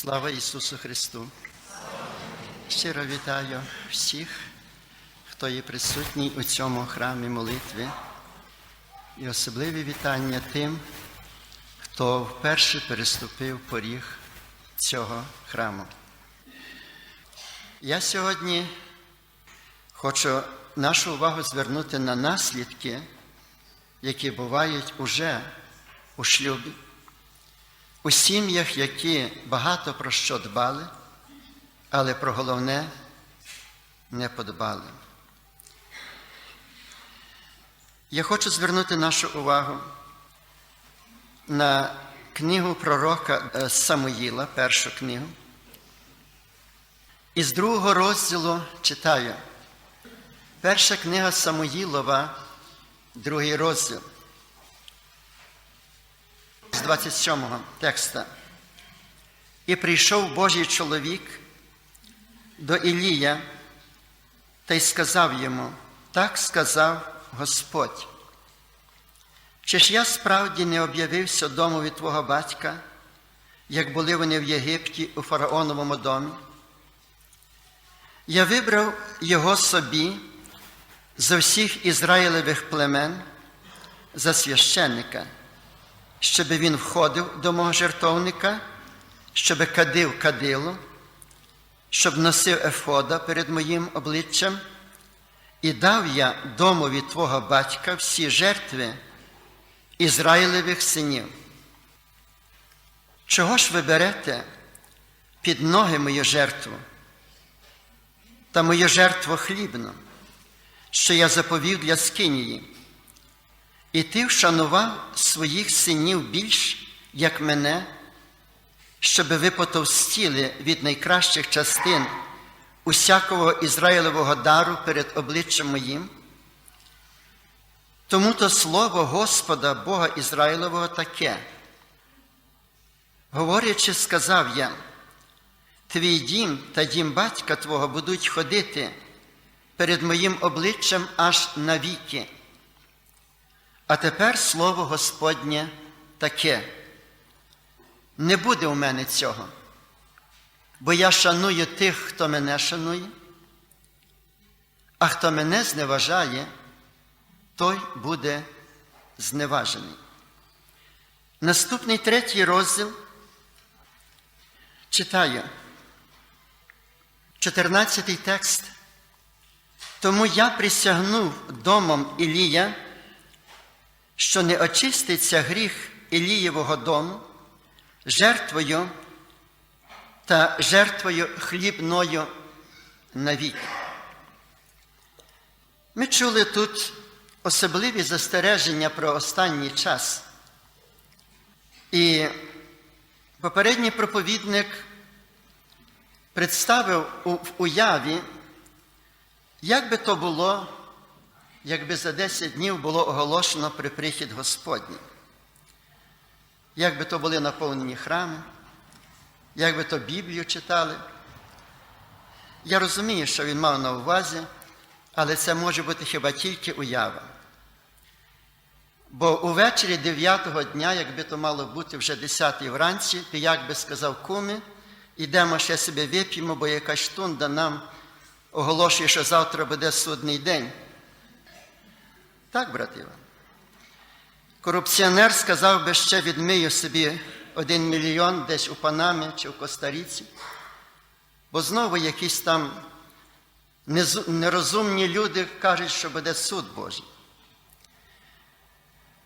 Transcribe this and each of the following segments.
Слава Ісусу Христу! Щиро вітаю всіх, хто є присутній у цьому храмі молитви, і особливі вітання тим, хто вперше переступив поріг цього храму. Я сьогодні хочу нашу увагу звернути на наслідки, які бувають уже у шлюбі у сім'ях, які багато про що дбали, але про головне не подбали. Я хочу звернути нашу увагу на книгу пророка е, Самуїла, першу книгу. Із другого розділу читаю. Перша книга Самуїлова, другий розділ з 27-го текста. І прийшов Божий чоловік до Ілія та й сказав йому, так сказав Господь. Чи ж я справді не об'явився домові твого батька, як були вони в Єгипті у фараоновому домі? Я вибрав його собі за всіх Ізраїлевих племен за священника щоб він входив до мого жертовника, щоб кадив кадило, щоб носив ефода перед моїм обличчям, і дав я домові твого батька всі жертви Ізраїлевих синів. Чого ж ви берете під ноги мою жертву? Та мою жертву хлібну, що я заповів для скинії. І ти вшанував своїх синів більш, як мене, щоби ви потовстіли від найкращих частин усякого Ізраїлевого дару перед обличчям моїм. Тому то слово Господа Бога Ізраїлевого таке. Говорячи, сказав я, твій дім та дім батька Твого будуть ходити перед моїм обличчям аж навіки. А тепер слово Господнє таке. Не буде у мене цього, бо я шаную тих, хто мене шанує, а хто мене зневажає, той буде зневажений. Наступний третій розділ читаю. 14 текст. Тому я присягнув домом Ілія що не очиститься гріх Ілієвого дому жертвою та жертвою хлібною навік. Ми чули тут особливі застереження про останній час. І попередній проповідник представив у уяві, як би то було якби за 10 днів було оголошено при прихід Господній. Якби то були наповнені храми, якби то Біблію читали. Я розумію, що він мав на увазі, але це може бути хіба тільки уява. Бо увечері 9-го дня, якби то мало бути вже 10-й вранці, то як би сказав куми, йдемо ще себе вип'ємо, бо якась штунда нам оголошує, що завтра буде судний день. Так, брат Іван. Корупціонер сказав би ще відмию собі один мільйон десь у Панамі чи в Костаріці, бо знову якісь там нерозумні люди кажуть, що буде суд Божий.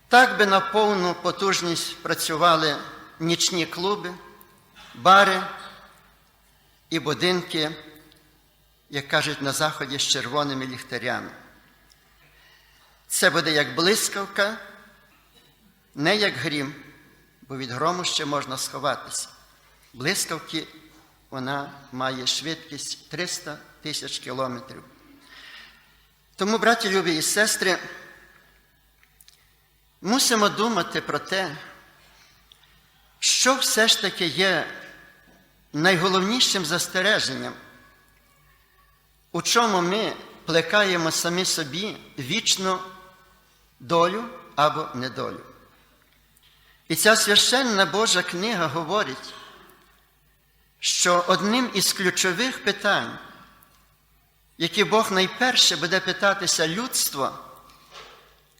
Так би на повну потужність працювали нічні клуби, бари і будинки, як кажуть на Заході, з червоними ліхтарями. Це буде як блискавка, не як грім, бо від грому ще можна сховатися. Блискавки вона має швидкість 300 тисяч кілометрів. Тому, браті любі і сестри, мусимо думати про те, що все ж таки є найголовнішим застереженням, у чому ми плекаємо самі собі вічну долю або недолю. І ця священна Божа книга говорить, що одним із ключових питань, які Бог найперше буде питатися людство,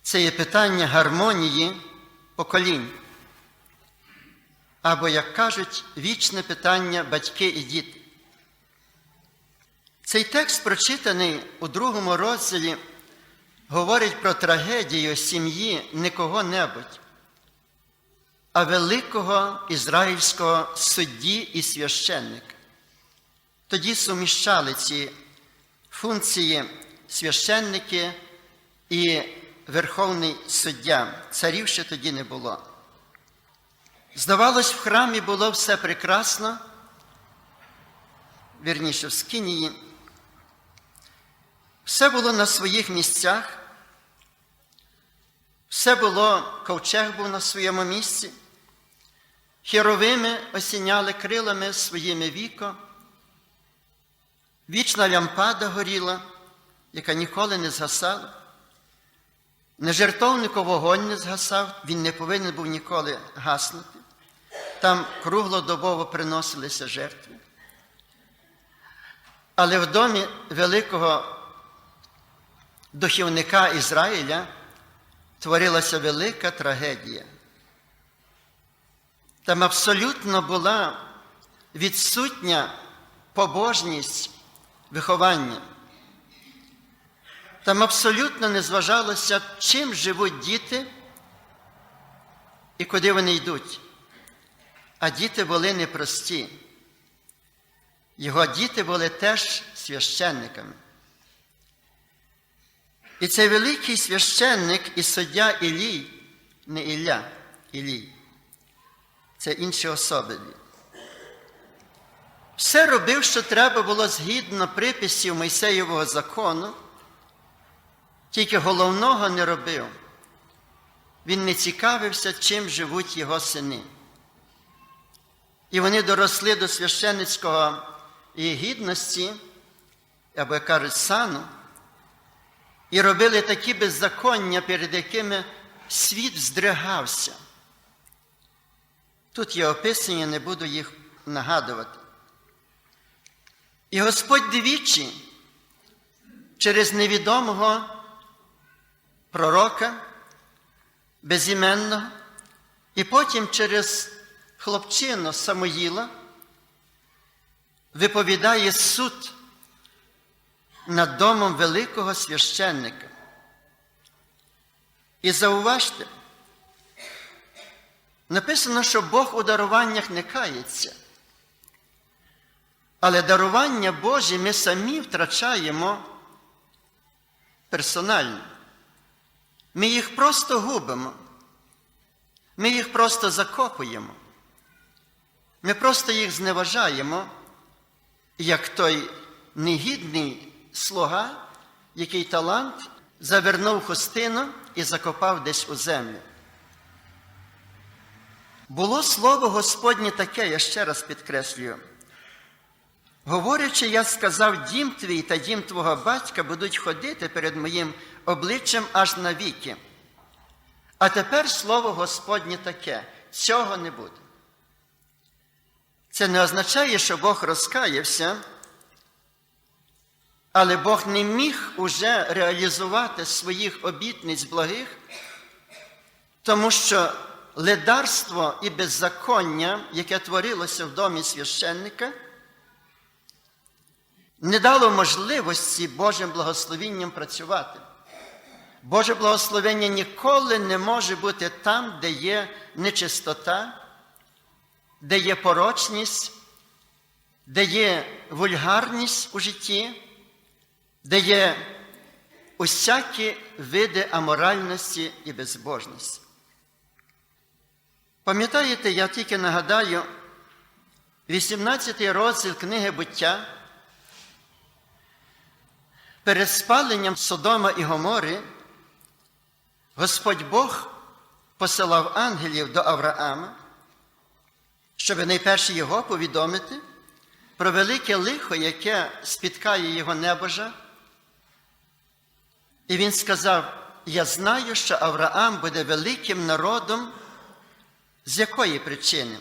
це є питання гармонії поколінь. Або, як кажуть, вічне питання батьки і діти. Цей текст, прочитаний у другому розділі, говорить про трагедію сім'ї не кого-небудь, а великого ізраїльського судді і священника. Тоді суміщали ці функції священники і верховний суддя. Царів ще тоді не було. Здавалось, в храмі було все прекрасно, вірніше в Скинії. Все було на своїх місцях, все було, ковчег був на своєму місці, херовими осіняли крилами своїми віко, вічна лямпада горіла, яка ніколи не згасала. На жертовнику вогонь не згасав, він не повинен був ніколи гаснути. Там круглодобово приносилися жертви. Але в домі великого духівника Ізраїля творилася велика трагедія. Там абсолютно була відсутня побожність виховання. Там абсолютно не зважалося, чим живуть діти і куди вони йдуть. А діти були непрості. Його діти були теж священниками. І цей великий священник і суддя Ілій, не Ілля, Ілій, це інші особи. Все робив, що треба було згідно приписів Мойсеєвого закону, тільки головного не робив. Він не цікавився, чим живуть його сини. І вони доросли до священницького і гідності, або як кажуть, сану, і робили такі беззаконня, перед якими світ здригався. Тут є описані, не буду їх нагадувати. І Господь двічі через невідомого пророка, безіменного, і потім через хлопчину Самоїла виповідає суд над домом великого священника. І зауважте, написано, що Бог у даруваннях не кається. Але дарування Божі ми самі втрачаємо персонально. Ми їх просто губимо. Ми їх просто закопуємо. Ми просто їх зневажаємо, як той негідний слуга, який талант завернув хустину і закопав десь у землю. Було слово Господнє таке, я ще раз підкреслюю. Говорячи, я сказав, дім твій та дім твого батька будуть ходити перед моїм обличчям аж навіки. А тепер слово Господнє таке, цього не буде. Це не означає, що Бог розкаявся, але Бог не міг уже реалізувати своїх обітниць благих, тому що ледарство і беззаконня, яке творилося в домі священника, не дало можливості Божим благословінням працювати. Боже благословення ніколи не може бути там, де є нечистота, де є порочність, де є вульгарність у житті, де є усякі види аморальності і безбожності. Пам'ятаєте, я тільки нагадаю, 18-й розділ книги буття. Перед спаленням Содома і Гомори Господь Бог посилав ангелів до Авраама, щоб найперше його повідомити про велике лихо, яке спіткає його небожа. І він сказав: Я знаю, що Авраам буде великим народом. З якої причини?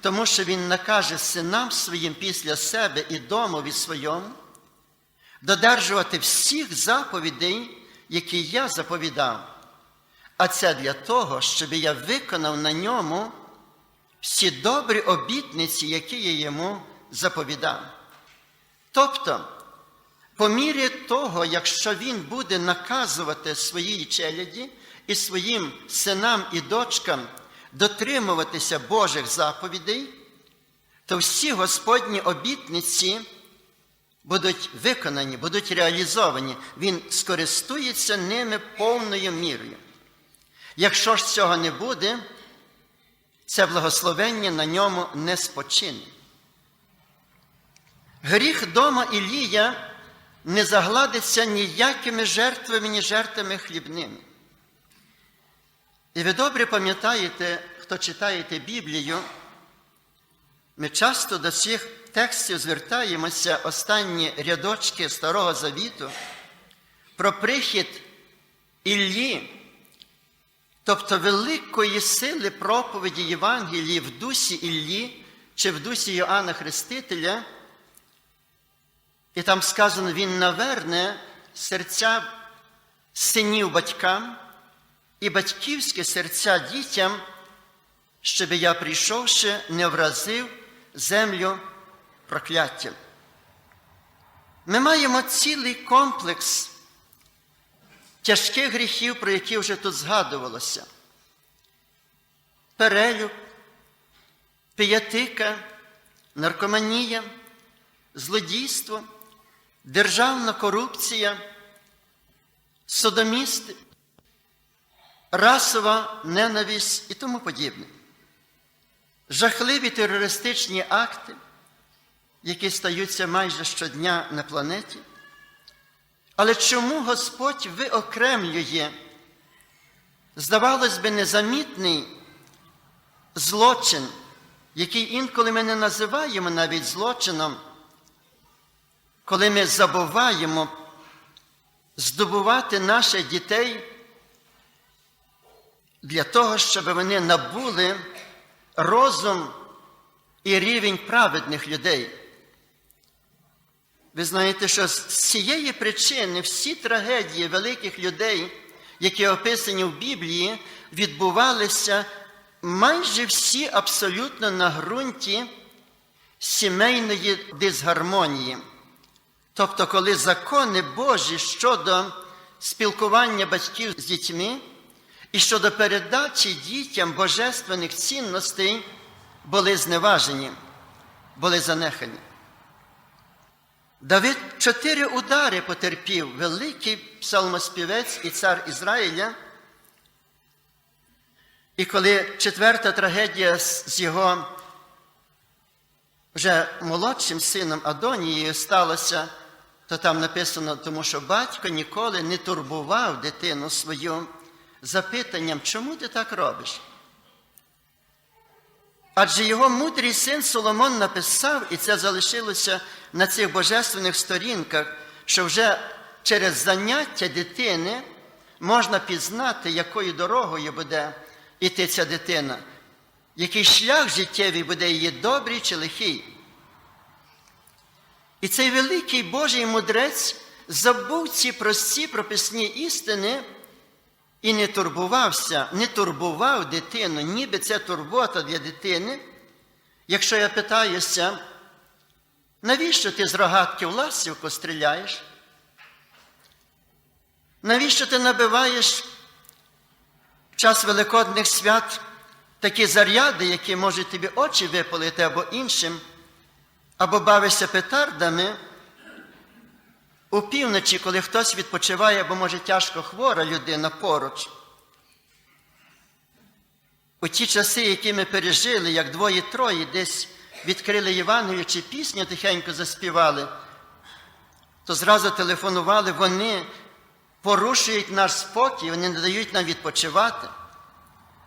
тому що він накаже синам своїм після себе і домові своєму додержувати всіх заповідей, які я заповідав. А це для того, щоб я виконав на ньому всі добрі обітниці, які я йому заповідав. Тобто, по мірі того, якщо він буде наказувати своїй челяді і своїм синам і дочкам дотримуватися Божих заповідей, то всі Господні обітниці будуть виконані, будуть реалізовані. Він скористується ними повною мірою. Якщо ж цього не буде, це благословення на ньому не спочине. Гріх дома Ілія не загладиться ніякими жертвами, ні жертвами хлібними. І ви добре пам'ятаєте, хто читаєте Біблію, ми часто до цих текстів звертаємося останні рядочки Старого Завіту про прихід Іллі, тобто великої сили проповіді Євангелії в дусі Іллі чи в дусі Йоанна Хрестителя. І там сказано, він наверне серця синів батькам і батьківське серця дітям, щоб я, прийшовши, не вразив землю прокляттям. Ми маємо цілий комплекс тяжких гріхів, про які вже тут згадувалося. Перелюб, піятика, наркоманія, злодійство, державна корупція, содомісти, расова ненависть і тому подібне. Жахливі терористичні акти, які стаються майже щодня на планеті. Але чому Господь виокремлює, здавалось би, незамітний злочин, який інколи ми не називаємо навіть злочином, коли ми забуваємо здобувати наших дітей для того, щоб вони набули розум і рівень праведних людей. Ви знаєте, що з цієї причини всі трагедії великих людей, які описані в Біблії, відбувалися майже всі абсолютно на ґрунті сімейної дисгармонії. Тобто, коли закони Божі щодо спілкування батьків з дітьми і щодо передачі дітям божественних цінностей були зневажені, були занехані. Давид чотири удари потерпів великий псалмоспівець і цар Ізраїля. І коли четверта трагедія з його вже молодшим сином Адонією сталося, то там написано, тому що батько ніколи не турбував дитину свою запитанням, чому ти так робиш? Адже його мудрий син Соломон написав, і це залишилося на цих божественних сторінках, що вже через заняття дитини можна пізнати, якою дорогою буде йти ця дитина, який шлях життєвий буде її добрий чи лихий. І цей великий Божий мудрець забув ці прості прописні істини і не турбувався, не турбував дитину, ніби це турбота для дитини. Якщо я питаюся, навіщо ти з рогатки в ласівку стріляєш? Навіщо ти набиваєш в час Великодних свят такі заряди, які можуть тобі очі випалити або іншим, або бавишся петардами? У півночі, коли хтось відпочиває, або може тяжко хвора людина поруч. У ті часи, які ми пережили, як двоє-троє десь відкрили Євангелію чи пісню тихенько заспівали, то зразу телефонували, вони порушують наш спокій, вони не дають нам відпочивати.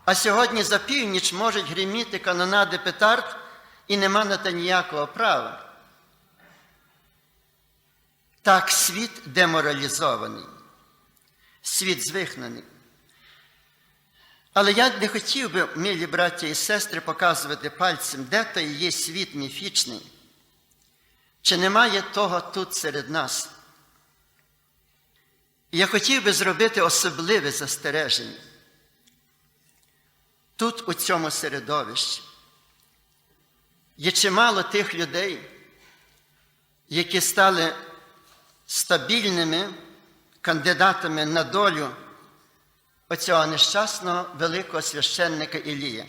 А сьогодні за північ можуть гриміти канонади петард, і нема на те ніякого права. Так, світ деморалізований, світ звихнений. Але я не хотів би, милі браття і сестри, показувати пальцем, де той є світ міфічний, чи немає того тут серед нас. Я хотів би зробити особливе застереження. Тут, у цьому середовищі, є чимало тих людей, які стали стабільними кандидатами на долю оцього нещасного великого священника Ілія.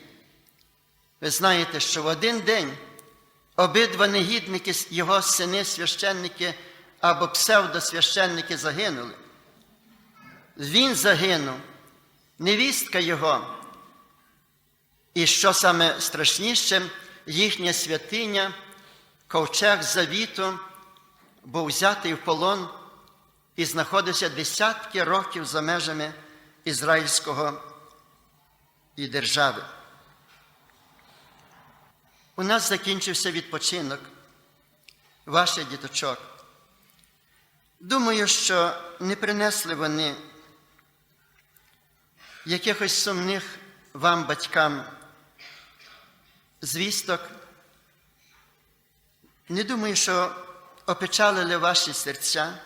Ви знаєте, що в один день обидва негідники, його сини, священники або псевдосвященники загинули. Він загинув, невістка його. І що саме страшніше, їхня святиня, ковчег завіту, був взятий в полон і знаходився десятки років за межами Ізраїльського і держави. У нас закінчився відпочинок ваших діточок. Думаю, що не принесли вони якихось сумних вам, батькам, звісток. Не думаю, що опечалили ваші серця,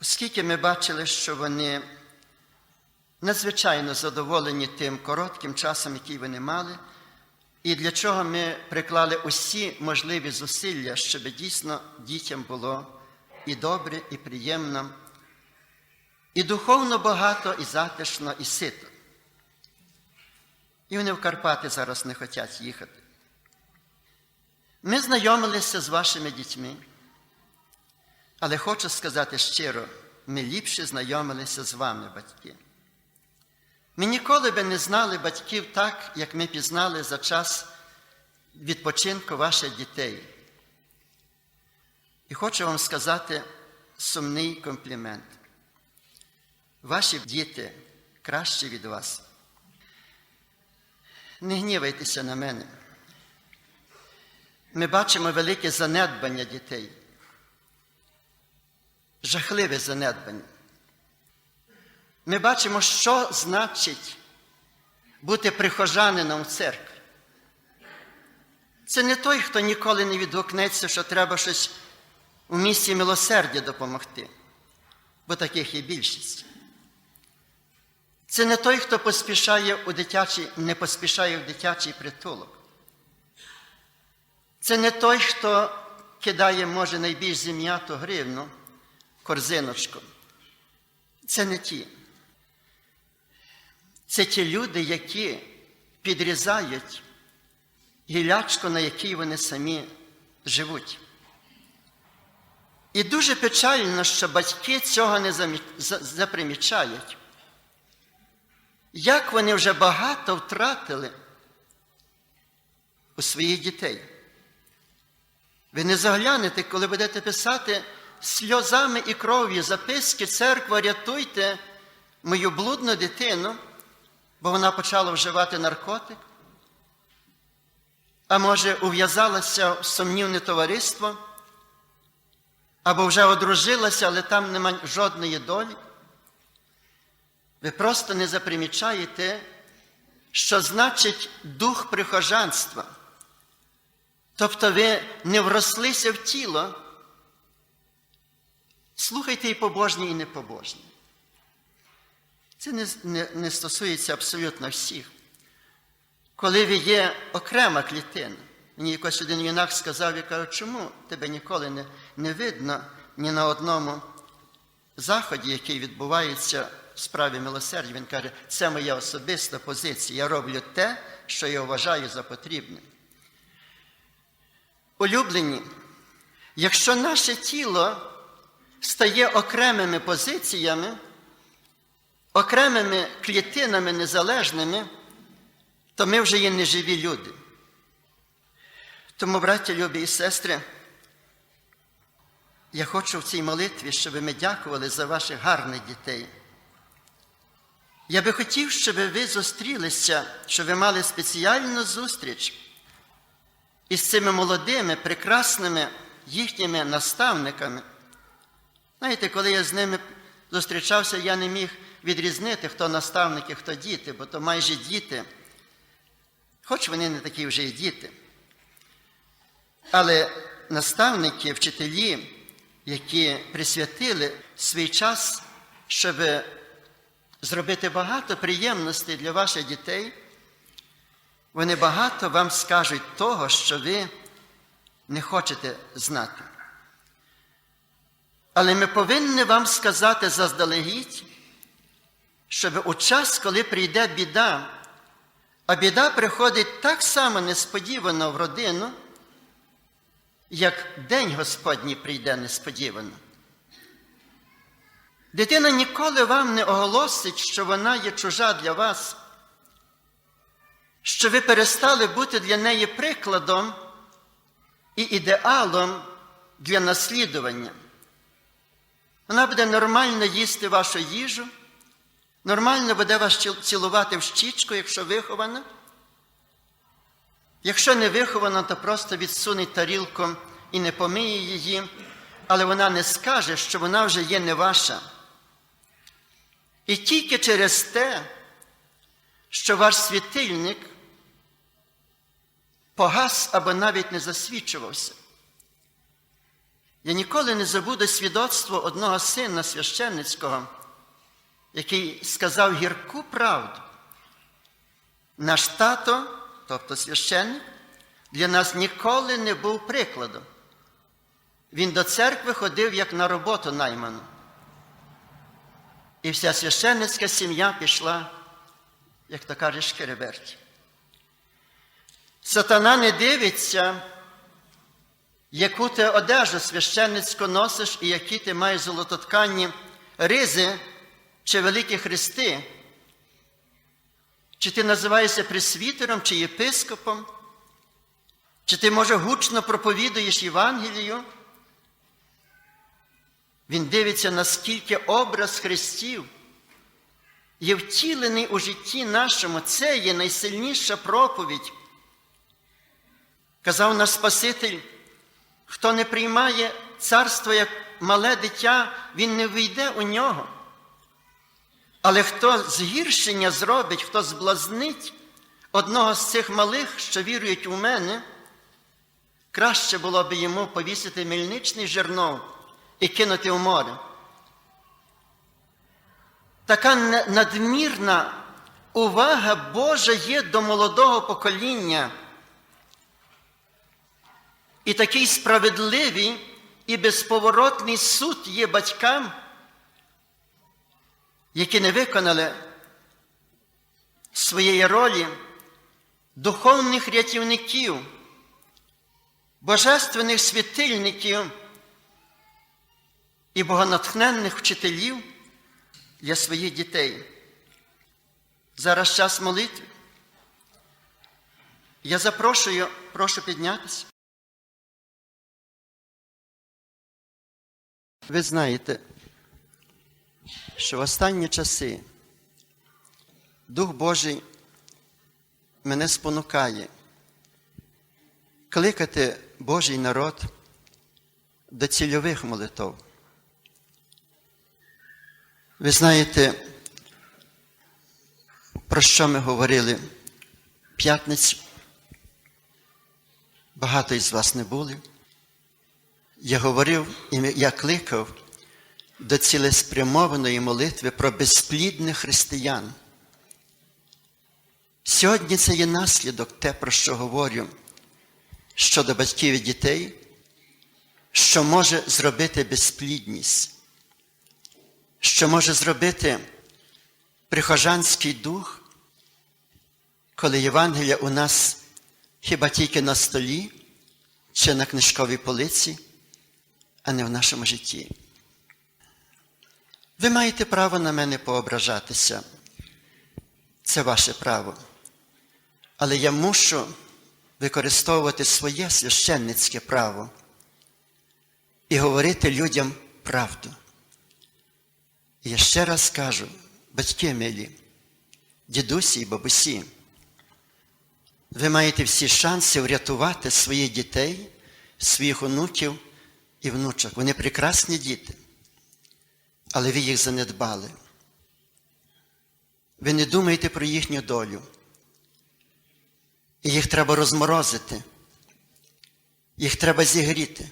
оскільки ми бачили, що вони надзвичайно задоволені тим коротким часом, який вони мали, і для чого ми приклали усі можливі зусилля, щоб дійсно дітям було і добре, і приємно, і духовно багато, і затишно, і сито. І вони в Карпати зараз не хочуть їхати. Ми знайомилися з вашими дітьми, але хочу сказати щиро, ми ліпше знайомилися з вами, батьки. Ми ніколи би не знали батьків так, як ми пізнали за час відпочинку ваших дітей. І хочу вам сказати сумний комплімент. Ваші діти кращі від вас. Не гнівайтеся на мене. Ми бачимо велике занедбання дітей. Жахливе занедбання. Ми бачимо, що значить бути прихожанином в церкві. Це не той, хто ніколи не відгукнеться, що треба щось у місці милосердя допомогти, бо таких є більшість. Це не той, хто поспішає у дитячий, не поспішає в дитячий притулок. Це не той, хто кидає, може, найбільш зім'яту гривну, корзиночку. Це не ті. Це ті люди, які підрізають гілячку, на якій вони самі живуть. І дуже печально, що батьки цього не запримічають. Як вони вже багато втратили у своїх дітей. Ви не заглянете, коли будете писати сльозами і кров'ю записки, церква, рятуйте мою блудну дитину, бо вона почала вживати наркотик, а може, ув'язалася в сумнівне товариство, або вже одружилася, але там немає жодної долі. Ви просто не запримічаєте, що значить дух прихожанства. Тобто ви не врослися в тіло. Слухайте і побожні, і непобожні. Це не, не, не стосується абсолютно всіх. Коли ви є окрема клітина, мені якось один юнак сказав, я кажу, чому тебе ніколи не, не видно ні на одному заході, який відбувається справі милосердя. Він каже, це моя особиста позиція. Я роблю те, що я вважаю за потрібне. Улюблені, якщо наше тіло стає окремими позиціями, окремими клітинами незалежними, то ми вже є неживі люди. Тому, браття, любі і сестри, я хочу в цій молитві, щоб ми дякували за ваших гарних дітей. Я би хотів, щоб ви зустрілися, щоб ви мали спеціальну зустріч із цими молодими, прекрасними їхніми наставниками. Знаєте, коли я з ними зустрічався, я не міг відрізнити, хто наставники, хто діти, бо то майже діти, хоч вони не такі вже і діти. Але наставники, вчителі, які присвятили свій час, щоб зробити багато приємностей для ваших дітей, вони багато вам скажуть того, що ви не хочете знати. Але ми повинні вам сказати заздалегідь, щоб у час, коли прийде біда, а біда приходить так само несподівано в родину, як День Господній прийде несподівано. Дитина ніколи вам не оголосить, що вона є чужа для вас, що ви перестали бути для неї прикладом і ідеалом для наслідування. Вона буде нормально їсти вашу їжу, нормально буде вас цілувати в щічку, якщо вихована. Якщо не вихована, то просто відсуне тарілку і не помиє її, але вона не скаже, що вона вже є не ваша. І тільки через те, що ваш світильник погас або навіть не засвічувався. Я ніколи не забуду свідоцтво одного сина священницького, який сказав гірку правду. Наш тато, тобто священник, для нас ніколи не був прикладом. Він до церкви ходив як на роботу найману. І вся священницька сім'я пішла, як то кажеш, шкереберті. Сатана не дивиться, яку ти одежу священницьку носиш і які ти маєш золототкані ризи чи великі хрести. Чи ти називаєшся пресвітером чи єпископом, чи ти, може, гучно проповідуєш Євангелію? Він дивиться, наскільки образ Христів є втілений у житті нашому. Це є найсильніша проповідь. Казав наш Спаситель, хто не приймає царство як мале дитя, він не вийде у нього. Але хто згіршення зробить, хто зблазнить одного з цих малих, що вірують у мене, краще було б йому повісити мельничний жернов і кинути в море. Така надмірна увага Божа є до молодого покоління. І такий справедливий і безповоротний суд є батькам, які не виконали своєї ролі духовних рятівників, божественних світильників і богонатхненних вчителів для своїх дітей. Зараз час молитви. Я запрошую, прошу піднятися. Ви знаєте, що в останні часи Дух Божий мене спонукає кликати Божий народ до цільових молитв. Ви знаєте, про що ми говорили п'ятницю? Багато із вас не були. Я говорив і я кликав до цілеспрямованої молитви про безплідних християн. Сьогодні це є наслідок те, про що говорю щодо батьків і дітей, що може зробити безплідність, що може зробити прихожанський дух, коли Євангелія у нас хіба тільки на столі чи на книжковій полиці, а не в нашому житті. Ви маєте право на мене поображатися. Це ваше право. Але я мушу використовувати своє священницьке право і говорити людям правду. Я ще раз кажу, батьки милі, дідусі і бабусі, ви маєте всі шанси врятувати своїх дітей, своїх онуків і внучок. Вони прекрасні діти, але ви їх занедбали. ви не думаєте про їхню долю. І їх треба розморозити. Їх треба зігріти.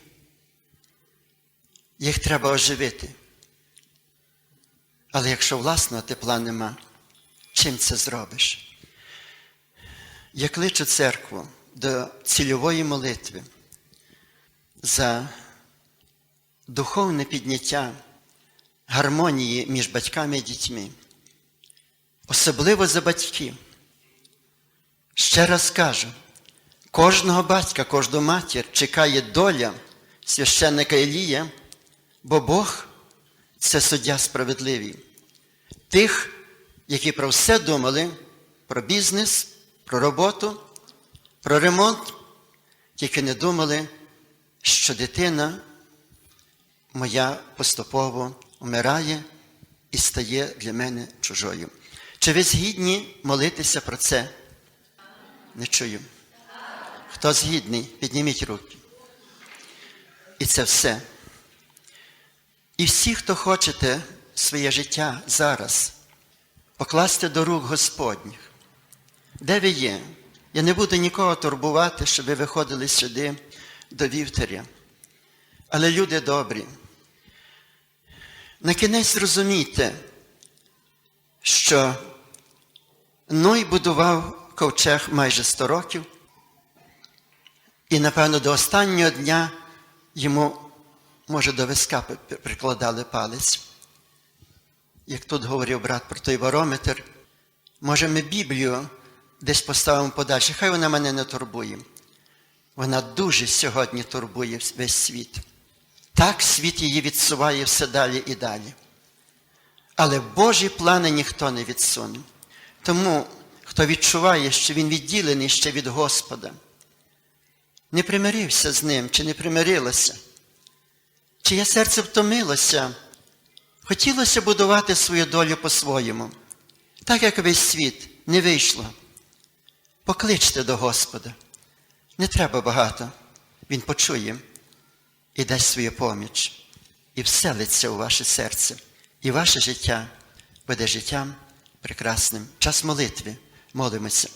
Їх треба оживити. Але якщо власного тепла нема, чим це зробиш? Я кличу церкву до цільової молитви за духовне підняття гармонії між батьками і дітьми, особливо за батьків. Ще раз кажу, кожного батька, кожну матір чекає доля священника Елія, бо Бог це суддя справедливий. Тих, які про все думали, про бізнес, про роботу, про ремонт, тільки не думали, що дитина моя поступово вмирає і стає для мене чужою. Чи ви згідні молитися про це? Не чую. Хто згідний, підніміть руки. І це все. І всі, хто хочете своє життя зараз покласти до рук Господніх, де ви є? Я не буду нікого турбувати, щоб ви виходили сюди до вівтаря. Але люди добрі. На кінець зрозумійте, що Ной будував ковчег майже 100 років, і, напевно, до останнього дня йому, може, до виска прикладали палець. Як тут говорив брат про той барометр, може, ми Біблію десь поставимо подальше, хай вона мене не турбує. Вона дуже сьогодні турбує весь світ. Так світ її відсуває все далі і далі. Але Божі плани ніхто не відсуне. Тому, хто відчуває, що він відділений ще від Господа, не примирився з ним, чи не примирилася, чиє серце втомилося, хотілося будувати свою долю по-своєму, так як весь світ не вийшло. Покличте до Господа. Не треба багато. Він почує і дасть свою поміч, і вселиться у ваше серце, і ваше життя буде життям прекрасним. Час молитви. Молимося.